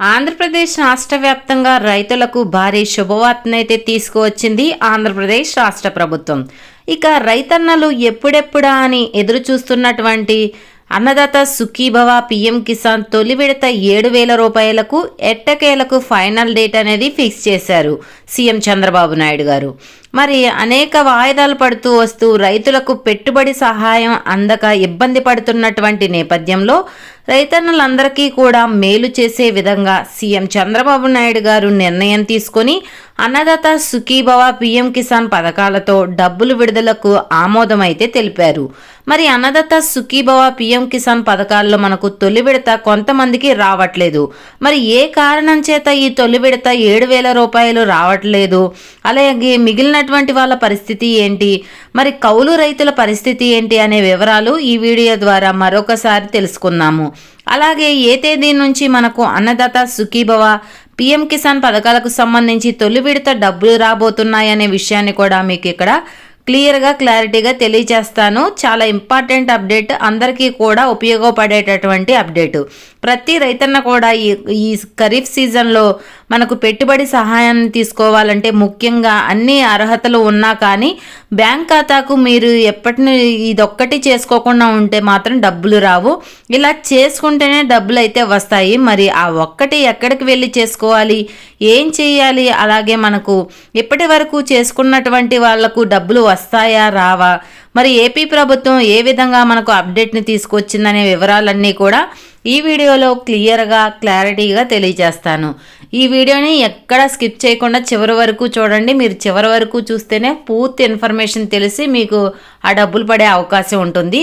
ఆంధ్రప్రదేశ్ రాష్ట్ర వ్యాప్తంగా రైతులకు భారీ శుభవార్తనైతే తీసుకువచ్చింది ఆంధ్రప్రదేశ్ రాష్ట్ర ప్రభుత్వం. ఇక రైతన్నలు ఎప్పుడెప్పుడా అని ఎదురు చూస్తున్నటువంటి అన్నదాత సుఖీభవ పిఎం కిసాన్ తొలి విడత ఏడు వేల రూపాయలకు ఎట్టకేలకు ఫైనల్ డేట్ అనేది ఫిక్స్ చేశారు సీఎం చంద్రబాబు నాయుడు గారు. మరి అనేక వాయిదాలు పడుతూ వస్తూ రైతులకు పెట్టుబడి సహాయం అందక ఇబ్బంది పడుతున్నటువంటి నేపథ్యంలో రైతన్నలందరికీ కూడా మేలు చేసే విధంగా సీఎం చంద్రబాబు నాయుడు గారు నిర్ణయం తీసుకొని అన్నదాత సుఖీభవ పీఎం కిసాన్ పథకాలతో డబ్బులు విడుదలకు ఆమోదమైతే తెలిపారు. మరి అన్నదాత సుఖీభవ పీఎం కిసాన్ పథకాల్లో మనకు తొలి విడత కొంతమందికి రావట్లేదు. మరి ఏ కారణం చేత ఈ తొలి విడత ఏడు వేల రూపాయలు రావట్లేదు? అలాగే మిగిలినటువంటి వాళ్ళ పరిస్థితి ఏంటి? మరి కౌలు రైతుల పరిస్థితి ఏంటి అనే వివరాలు ఈ వీడియో ద్వారా మరొకసారి తెలుసుకుందాము. అలాగే ఏ తేదీ నుంచి మనకు అన్నదాత సుఖీభవ పిఎం కిసాన్ పథకాలకు సంబంధించి తొలి విడత డబ్బులు రాబోతున్నాయనే విషయాన్ని కూడా మీకు ఇక్కడ క్లియర్గా క్లారిటీగా తెలియజేస్తాను. చాలా ఇంపార్టెంట్ అప్డేట్. అందరికీ కూడా ఉపయోగపడేటటువంటి అప్డేట్. ప్రతి రైతన్న కూడా ఈ ఈ ఖరీఫ్ సీజన్లో మనకు పెట్టుబడి సహాయాన్ని తీసుకోవాలంటే ముఖ్యంగా అన్ని అర్హతలు ఉన్నా కానీ బ్యాంక్ ఖాతాకు మీరు ఎప్పటి ఇదొక్కటి చేసుకోకుండా ఉంటే మాత్రం డబ్బులు రావు. ఇలా చేసుకుంటేనే డబ్బులు అయితే వస్తాయి. మరి ఆ ఒక్కటి ఎక్కడికి వెళ్ళి చేసుకోవాలి? ఏం చేయాలి? అలాగే మనకు ఇప్పటి వరకు చేసుకున్నటువంటి వాళ్ళకు డబ్బులు వస్తాయా? రావా? మరి ఏపీ ప్రభుత్వం ఏ విధంగా మనకు అప్డేట్ని తీసుకొచ్చిందనే వివరాలన్నీ కూడా ఈ వీడియోలో క్లియర్గా క్లారిటీగా తెలియజేస్తాను. ఈ వీడియోని ఎక్కడ స్కిప్ చేయకుండా చివరి వరకు చూడండి. మీరు చివరి వరకు చూస్తేనే పూర్తి ఇన్ఫర్మేషన్ తెలిసి మీకు ఆ డబ్బులు పడే అవకాశం ఉంటుంది.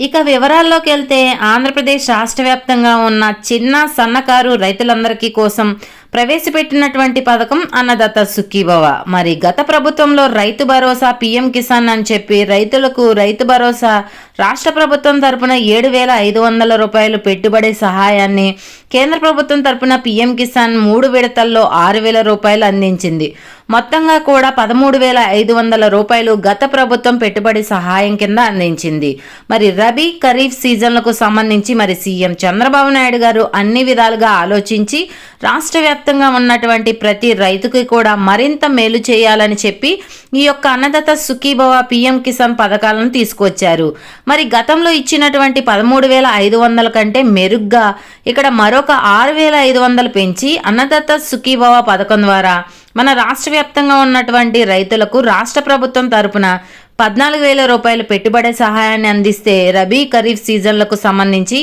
ఇక వివరాల్లోకి వెళ్తే ఆంధ్రప్రదేశ్ రాష్ట్ర వ్యాప్తంగా ఉన్న చిన్న సన్నకారు రైతులందరికీ కోసం ప్రవేశపెట్టినటువంటి పథకం అన్నదాత సుఖీభవ. మరి గత ప్రభుత్వంలో రైతు భరోసా పీఎం కిసాన్ అని చెప్పి రైతులకు రైతు భరోసా రాష్ట్ర ప్రభుత్వం తరపున ఏడు వేల ఐదు వందల రూపాయలు పెట్టుబడి సహాయాన్ని కేంద్ర ప్రభుత్వం తరపున పీఎం కిసాన్ మూడు విడతల్లో ఆరు వేల రూపాయలు అందించింది. మొత్తంగా కూడా పదమూడు వేల ఐదు వందల రూపాయలు గత ప్రభుత్వం పెట్టుబడి సహాయం కింద అందించింది. మరి రబీ ఖరీఫ్ సీజన్లకు సంబంధించి మరి సీఎం చంద్రబాబు నాయుడు గారు అన్ని విధాలుగా ఆలోచించి రాష్ట్ర వ్యాప్తంగా ఉన్నటువంటి ప్రతి రైతుకి కూడా మరింత మేలు చేయాలని చెప్పి ఈ యొక్క అన్నదాత సుఖీభవ పిఎం కిసాన్ పథకాలను తీసుకొచ్చారు. మరి గతంలో ఇచ్చినటువంటి పదమూడు వేల ఐదు వందల కంటే మెరుగ్గా ఇక్కడ మరొక ఆరు వేల ఐదు వందలు పెంచి అన్నదాత సుఖీభవ పథకం ద్వారా మన రాష్ట్ర వ్యాప్తంగా ఉన్నటువంటి రైతులకు రాష్ట్ర ప్రభుత్వం తరపున పద్నాలుగు వేల రూపాయల పెట్టుబడి సహాయాన్ని అందిస్తే రబీ ఖరీఫ్ సీజన్లకు సంబంధించి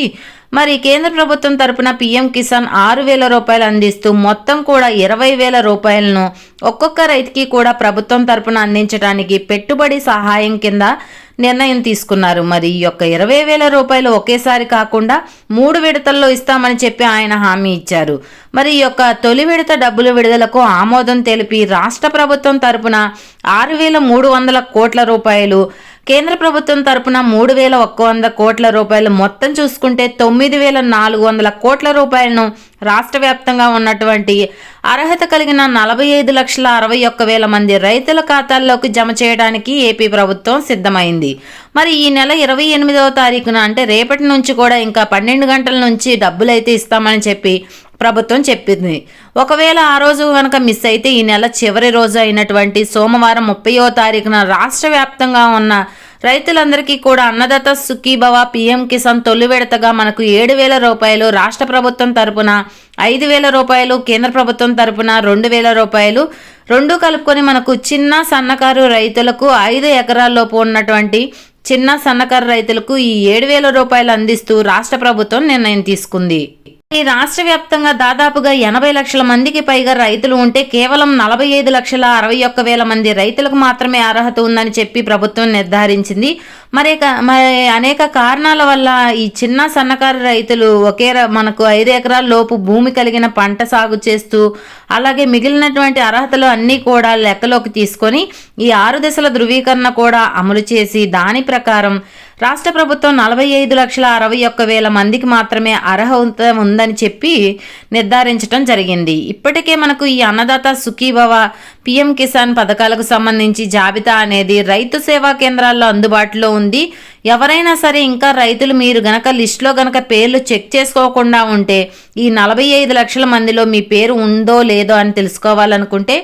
మరి కేంద్ర ప్రభుత్వం తరపున పీఎం కిసాన్ ఆరు వేల రూపాయలు అందిస్తూ మొత్తం కూడా ఇరవై వేల రూపాయలను ఒక్కొక్క రైతుకి కూడా ప్రభుత్వం తరపున అందించడానికి పెట్టుబడి సహాయం కింద నిర్ణయం తీసుకున్నారు. మరి ఈ యొక్క ఇరవై వేల రూపాయలు ఒకేసారి కాకుండా మూడు విడతల్లో ఇస్తామని చెప్పి ఆయన హామీ ఇచ్చారు. మరి ఈ యొక్క తొలి విడత డబ్బుల విడుదలకు ఆమోదం తెలిపి రాష్ట్ర ప్రభుత్వం తరపున ఆరు వేల మూడు వందల కోట్ల రూపాయలు కేంద్ర ప్రభుత్వం తరపున మూడు వేల ఒక్క వంద కోట్ల రూపాయలు మొత్తం చూసుకుంటే తొమ్మిది వేల నాలుగు వందల కోట్ల రూపాయలను రాష్ట్ర వ్యాప్తంగా ఉన్నటువంటి అర్హత కలిగిన నలభై ఐదు లక్షల అరవై ఒక్క వేల మంది రైతుల ఖాతాల్లోకి జమ చేయడానికి ఏపీ ప్రభుత్వం సిద్ధమైంది. మరి ఈ నెల ఇరవై ఎనిమిదవ తారీఖున అంటే రేపటి నుంచి కూడా ఇంకా పన్నెండు గంటల నుంచి డబ్బులు అయితే ఇస్తామని చెప్పి ప్రభుత్వం చెప్పింది. ఒకవేళ ఆ రోజు కనుక మిస్ అయితే ఈ నెల చివరి రోజు అయినటువంటి సోమవారం ముప్పయో తారీఖున రాష్ట్ర వ్యాప్తంగా ఉన్న రైతులందరికీ కూడా అన్నదాత సుఖీభవ పీఎం కిసాన్ తొలి విడతగా మనకు ఏడు వేల రూపాయలు రాష్ట్ర ప్రభుత్వం తరపున ఐదు వేల రూపాయలు కేంద్ర ప్రభుత్వం తరపున రెండు వేల రూపాయలు రెండు కలుపుకొని మనకు చిన్న సన్నకారు రైతులకు ఐదు ఎకరాల్లోపు ఉన్నటువంటి చిన్న సన్నకారు రైతులకు ఈ ఏడు వేల రూపాయలు అందిస్తూ రాష్ట్ర ప్రభుత్వం నిర్ణయం తీసుకుంది. ఈ రాష్ట్ర వ్యాప్తంగా దాదాపుగా ఎనభై లక్షల మందికి పైగా రైతులు ఉంటే కేవలం నలభై ఐదు లక్షల అరవై ఒక్క వేల మంది రైతులకు మాత్రమే అర్హత ఉందని చెప్పి ప్రభుత్వం నిర్ధారించింది. మరి క- మరి అనేక కారణాల వల్ల ఈ చిన్న సన్నకారు రైతులు ఒకే మనకు ఐదు ఎకరాల లోపు భూమి కలిగిన పంట సాగు చేస్తూ అలాగే మిగిలినటువంటి అర్హతలు అన్నీ కూడా లెక్కలోకి తీసుకొని ఈ ఆరు దశల ధృవీకరణ కూడా అమలు చేసి దాని ప్రకారం రాష్ట్ర ప్రభుత్వం నలభై ఐదు లక్షల అరవై ఒక్క వేల మందికి మాత్రమే అర్హత ఉందని చెప్పి నిర్ధారించడం జరిగింది. ఇప్పటికే మనకు ఈ అన్నదాత సుఖీభవ పిఎం కిసాన్ పథకాలకు సంబంధించి జాబితా అనేది రైతు సేవా కేంద్రాల్లో అందుబాటులో ఉంది. ఎవరైనా సరే ఇంకా రైతులు మీరు గనక లిస్టులో గనక పేర్లు చెక్ చేసుకోకుండా ఉంటే ఈ నలభై ఐదు లక్షల మందిలో మీ పేరు ఉందో లేదో అని తెలుసుకోవాలనుకుంటే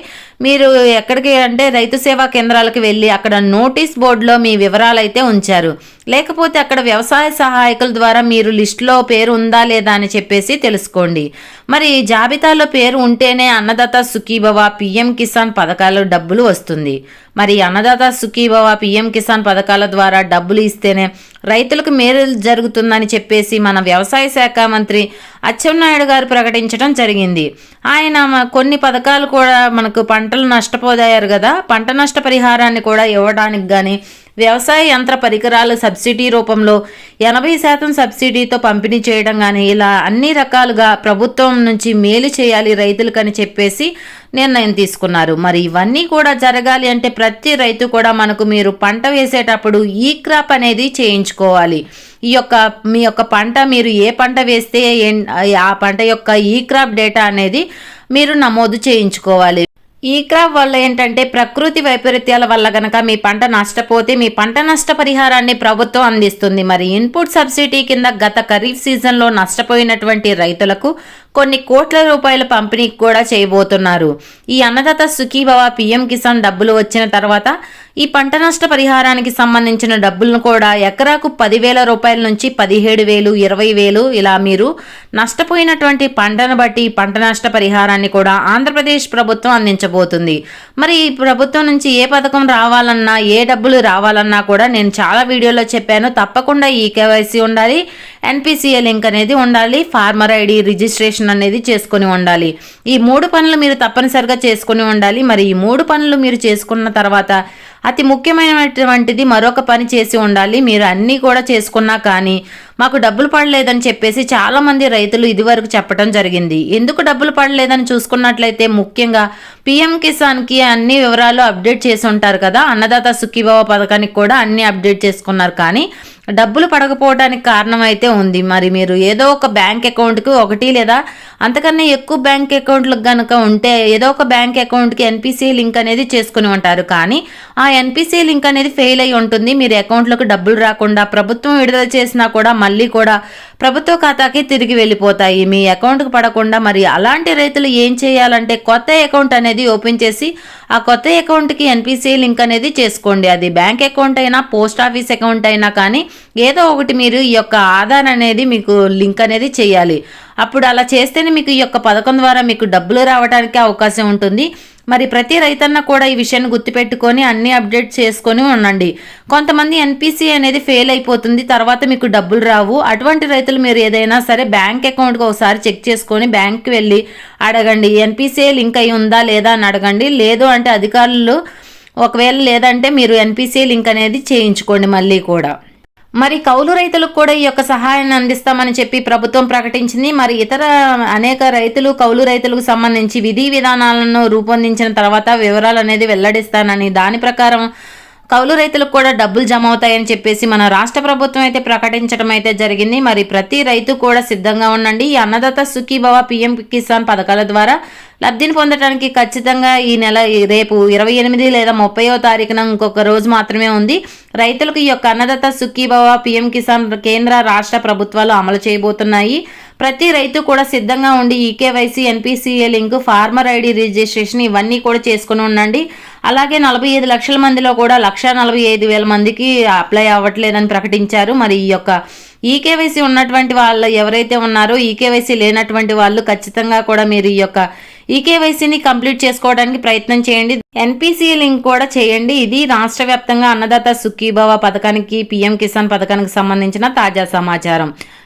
మీరు ఎక్కడికి అంటే రైతు సేవా కేంద్రాలకు వెళ్ళి అక్కడ నోటీస్ బోర్డులో మీ వివరాలు అయితే ఉంచారు. లేకపోతే అక్కడ వ్యవసాయ సహాయకుల ద్వారా మీరు లిస్టులో పేరు ఉందా లేదా అని చెప్పేసి తెలుసుకోండి. మరి జాబితాలో పేరు ఉంటేనే అన్నదాత సుఖీభవ పిఎం కిసాన్ పథకాలు డబ్బులు వస్తుంది. మరి అన్నదాత సుఖీభవ పిఎం కిసాన్ పథకాల ద్వారా డబ్బులు ఇస్తేనే రైతులకు మేలు జరుగుతుందని చెప్పేసి మన వ్యవసాయ శాఖ మంత్రి అచ్చెన్నాయుడు గారు ప్రకటించడం జరిగింది. ఆయన కొన్ని పథకాలు కూడా మనకు పంటలు నష్టపోయారు కదా పంట నష్ట పరిహారాన్ని కూడా ఇవ్వడానికి కానీ వ్యవసాయ యంత్ర పరికరాలు సబ్సిడీ రూపంలో ఎనభై శాతం సబ్సిడీతో పంపిణీ చేయడం కానీ ఇలా అన్ని రకాలుగా ప్రభుత్వం నుంచి మేలు చేయాలి రైతులకని చెప్పేసి నిర్ణయం తీసుకున్నారు. మరి ఇవన్నీ కూడా జరగాలి అంటే ప్రతి రైతు కూడా మనకు మీరు పంట వేసేటప్పుడు ఈ క్రాప్ అనేది చేయించుకోవాలి. ఈ యొక్క మీ యొక్క పంట మీరు ఏ పంట వేస్తే ఏం- ఆ పంట యొక్క ఈ క్రాప్ డేటా అనేది మీరు నమోదు చేయించుకోవాలి. ఈ క్రాప్ వల్ల ఏంటంటే ప్రకృతి వైపరీత్యాల వల్ల గనక మీ పంట నష్టపోతే మీ పంట నష్ట పరిహారాన్ని ప్రభుత్వం అందిస్తుంది. మరి ఇన్పుట్ సబ్సిడీ కింద గత ఖరీఫ్ సీజన్లో నష్టపోయినటువంటి రైతులకు కొన్ని కోట్ల రూపాయల పంపిణీ కూడా చేయబోతున్నారు. ఈ అన్నదాత సుఖీభవ పీఎం కిసాన్ డబ్బులు వచ్చిన తర్వాత ఈ పంట నష్ట పరిహారానికి సంబంధించిన డబ్బులను కూడా ఎకరాకు పదివేల రూపాయల నుంచి పదిహేడు వేలు ఇరవై వేలు ఇలా మీరు నష్టపోయినటువంటి పంటను బట్టి పంట నష్ట పరిహారాన్ని కూడా ఆంధ్రప్రదేశ్ ప్రభుత్వం అందించబోతుంది. మరి ఈ ప్రభుత్వం నుంచి ఏ పథకం రావాలన్నా ఏ డబ్బులు రావాలన్నా కూడా నేను చాలా వీడియోలో చెప్పాను. తప్పకుండా ఈ కేవైసీ ఉండాలి. ఎన్పిసిఏ లింక్ అనేది ఉండాలి ఫార్మర్ ఐడి రిజిస్ట్రేషన్ అనేది చేసుకొని ఉండాలి. ఈ మూడు పనులు మీరు తప్పనిసరిగా చేసుకొని ఉండాలి. మరి ఈ మూడు పనులు మీరు చేసుకున్న తర్వాత అతి ముఖ్యమైనటువంటిది మరొక పని చేసి ఉండాలి. మీరు అన్నీ కూడా చేసుకున్నా కానీ మాకు డబ్బులు పడలేదని చెప్పేసి చాలామంది రైతులు ఇదివరకు చెప్పడం జరిగింది. ఎందుకు డబ్బులు పడలేదని చూసుకున్నట్లయితే ముఖ్యంగా పిఎం కిసాన్కి అన్ని వివరాలు అప్డేట్ చేసి ఉంటారు కదా. అన్నదాత సుఖీభావ పథకానికి కూడా అన్ని అప్డేట్ చేసుకున్నారు. కానీ డబ్బులు పడకపోవడానికి కారణం అయితే ఉంది. మరి మీరు ఏదో ఒక బ్యాంక్ అకౌంట్కి ఒకటి లేదా అంతకన్నా ఎక్కువ బ్యాంక్ అకౌంట్లకు కనుక ఉంటే ఏదో ఒక బ్యాంక్ అకౌంట్కి ఎన్పిసి లింక్ అనేది చేసుకుని ఉంటారు. కానీ ఆ ఎన్పిసి లింక్ అనేది ఫెయిల్ అయి ఉంటుంది. మీరు అకౌంట్లకు డబ్బులు రాకుండా ప్రభుత్వం విడుదల చేసినా కూడా మళ్ళీ కూడా ప్రభుత్వ ఖాతాకి తిరిగి వెళ్ళిపోతాయి. మీ అకౌంట్కి పడకుండా మరి అలాంటి రైతులు ఏం చేయాలంటే కొత్త అకౌంట్ అనేది ఓపెన్ చేసి ఆ కొత్త అకౌంట్కి ఎన్పిసి లింక్ అనేది చేసుకోండి. అది బ్యాంక్ అకౌంట్ అయినా పోస్ట్ ఆఫీస్ అకౌంట్ అయినా కానీ ఏదో ఒకటి మీరు ఈ యొక్క ఆధార్ అనేది మీకు లింక్ అనేది చేయాలి. అప్పుడు అలా చేస్తేనే మీకు ఈ యొక్క పథకం ద్వారా మీకు డబ్బులు రావడానికి అవకాశం ఉంటుంది. మరి ప్రతి రైతన్న కూడా ఈ విషయాన్ని గుర్తుపెట్టుకొని అన్ని అప్డేట్ చేసుకొని ఉండండి. కొంతమంది ఎన్పిసి అనేది ఫెయిల్ అయిపోతుంది తర్వాత మీకు డబ్బులు రావు. అటువంటి రైతులు మీరు ఏదైనా సరే బ్యాంక్ అకౌంట్కి ఒకసారి చెక్ చేసుకొని బ్యాంక్కి వెళ్ళి అడగండి. ఎన్పిసిఐ లింక్ అయి ఉందా లేదా అని అడగండి. లేదు అంటే అధికారులు ఒకవేళ లేదంటే మీరు ఎన్పిసిఐ లింక్ అనేది చేయించుకోండి మళ్ళీ కూడా. మరి కౌలు రైతులకు కూడా ఈ యొక్క సహాయాన్ని అందిస్తామని చెప్పి ప్రభుత్వం ప్రకటించింది. మరి ఇతర అనేక రైతులు కౌలు రైతులకు సంబంధించి విధి విధానాలను రూపొందించిన తర్వాత వివరాలు అనేది వెల్లడిస్తానని దాని ప్రకారం కౌలు రైతులకు కూడా డబ్బులు జమ అవుతాయని చెప్పేసి మన రాష్ట్ర ప్రభుత్వం అయితే ప్రకటించడం అయితే జరిగింది. మరి ప్రతి రైతు కూడా సిద్ధంగా ఉండండి. ఈ అన్నదాత సుఖీభవ పిఎం కిసాన్ పథకాల ద్వారా లబ్ధిని పొందడానికి ఖచ్చితంగా ఈ నెల రేపు ఇరవై ఎనిమిది లేదా ముప్పైవ తారీఖున ఇంకొక రోజు మాత్రమే ఉంది. రైతులకు ఈ యొక్క అన్నదాత సుఖీభవ పిఎం కిసాన్ కేంద్ర రాష్ట్ర ప్రభుత్వాలు అమలు చేయబోతున్నాయి. ప్రతి రైతు కూడా సిద్ధంగా ఉండి eKYC NPCA link farmer ID registration ఇవన్నీ కూడా చేసుకుని ఉండండి. అలాగే నలభై ఐదు లక్షల మందిలో కూడా లక్ష నలభై ఐదు వేల మందికి అప్లై అవ్వట్లేదని ప్రకటించారు. మరి ఈ యొక్క ఈకేవైసీ ఉన్నటువంటి వాళ్ళు ఎవరైతే ఉన్నారో ఈకేవైసీ లేనటువంటి వాళ్ళు ఖచ్చితంగా కూడా మీరు ఈ యొక్క ఈకేవైసీని కంప్లీట్ చేసుకోవడానికి ప్రయత్నం చేయండి. ఎన్పిసి లింక్ కూడా చేయండి. ఇది రాష్ట్ర వ్యాప్తంగా అన్నదాత సుఖీభవ పథకానికి పిఎం కిసాన్ పథకానికి సంబంధించిన తాజా సమాచారం.